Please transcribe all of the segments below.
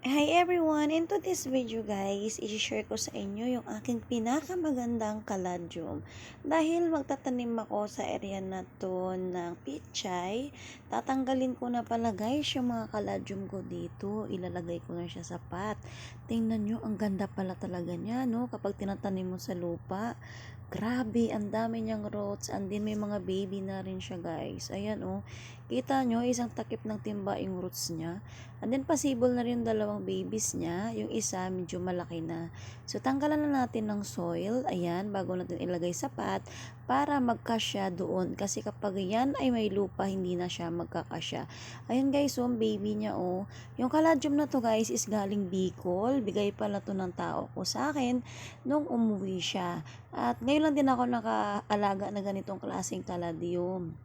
Hi everyone! In today's video guys, i-share ko sa inyo yung aking pinakamagandang caladium. Dahil magtatanim ako sa area na to ng pichay, tatanggalin ko na pala guys yung mga caladium ko dito. Ilalagay ko na siya sa pot. Tingnan nyo, ang ganda pala talaga niya no? kapag tinatanim mo sa lupa. Grabe, ang dami niyang roots and then may mga baby na rin siya guys. Ayan oh, kita nyo, isang takip ng timba yung roots niya. And then possible na rin yung dalawang babies niya. Yung isa medyo malaki na. So tanggalan na natin ng soil, ayan, bago natin ilagay sa pot para magkasya doon. Kasi kapag yan ay may lupa, hindi na siya magkakasya. Ayan guys, ang baby niya oh. Yung caladium na to guys is galing Bicol. Bigay pala to ng tao ko sa akin nung umuwi siya. At ngayon lang din ako nakaalaga na ganitong klaseng caladium.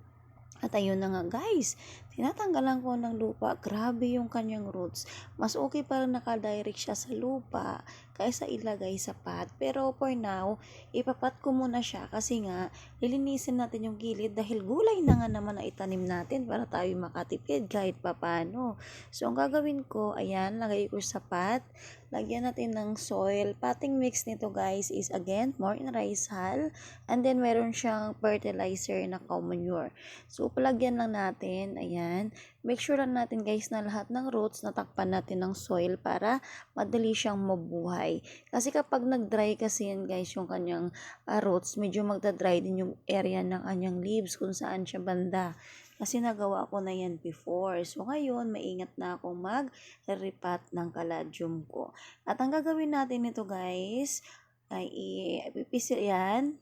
At ayun na nga guys, tinatanggalan ko ng lupa. Grabe yung kanyang roots. Mas okay para nakadirect siya sa lupa kaysa ilagay sa pot. Pero for now, ipapat ko muna siya kasi nga lilinisin natin yung gilid dahil gulay na nga naman na itanim natin para tayo makatipid kahit papano. So ang gagawin ko, ayan, lagay ko sa pot. Lagyan natin ng soil. Potting mix nito guys is again more in rice hull. And then meron siyang fertilizer na cow manure. So palagyan lang natin, ayan. Make sure lang natin guys na lahat ng roots natakpan natin ng soil para madali siyang mabuhay. Kasi kapag nag-dry kasi yan guys yung kanyang uh, roots, medyo magda-dry din yung area ng kanyang leaves kung saan siya banda. Kasi nagawa ko na yan before. So, ngayon, maingat na akong mag-repat ng caladium ko. At ang gagawin natin nito guys, ay ipipisil yan.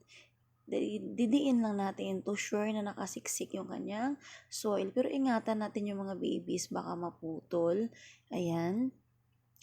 Didiin lang natin to sure na nakasiksik yung kanyang soil. Pero ingatan natin yung mga babies, baka maputol. Ayan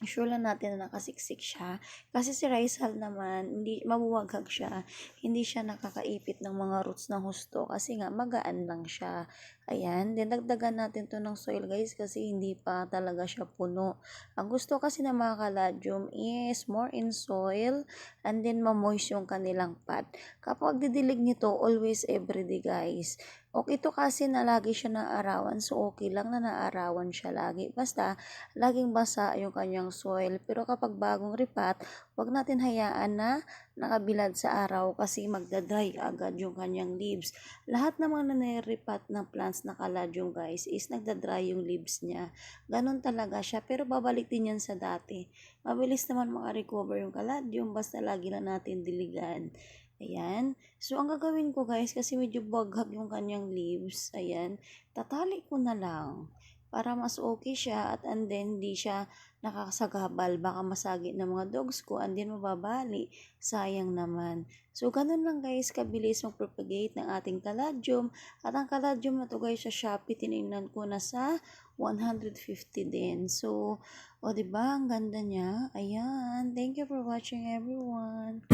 sure lang natin na nakasiksik siya. Kasi si Rizal naman, hindi, mabuwaghag siya. Hindi siya nakakaipit ng mga roots ng husto kasi nga magaan lang siya. Ayan, then dagdagan natin to ng soil guys kasi hindi pa talaga siya puno. Ang gusto kasi ng mga caladium is more in soil and then mamoist yung kanilang pot. Kapag didilig nito, always everyday guys. Okay ito kasi na lagi siya naarawan, so okay lang na naarawan siya lagi. Basta, laging basa yung kanyang soil. Pero kapag bagong ripat, wag natin hayaan na nakabilad sa araw kasi magdadry agad yung kanyang leaves. Lahat ng mga naniripat ng plants na caladium guys is nagdadry yung leaves niya. Ganon talaga siya pero babalik din yan sa dati. Mabilis naman makarecover yung caladium basta lagi na natin diligan. Ayan. So, ang gagawin ko guys, kasi medyo baghag yung kanyang leaves. Ayan. Tatali ko na lang para mas okay siya at and then hindi siya nakakasagabal. Baka masagi ng mga dogs ko and then mababali. Sayang naman. So ganun lang guys. Kabilis mag-propagate ng ating caladium. At ang caladium na to guys sa Shopee tinignan ko na sa 150 din. So o ba diba? Ang ganda niya. Ayan. Thank you for watching everyone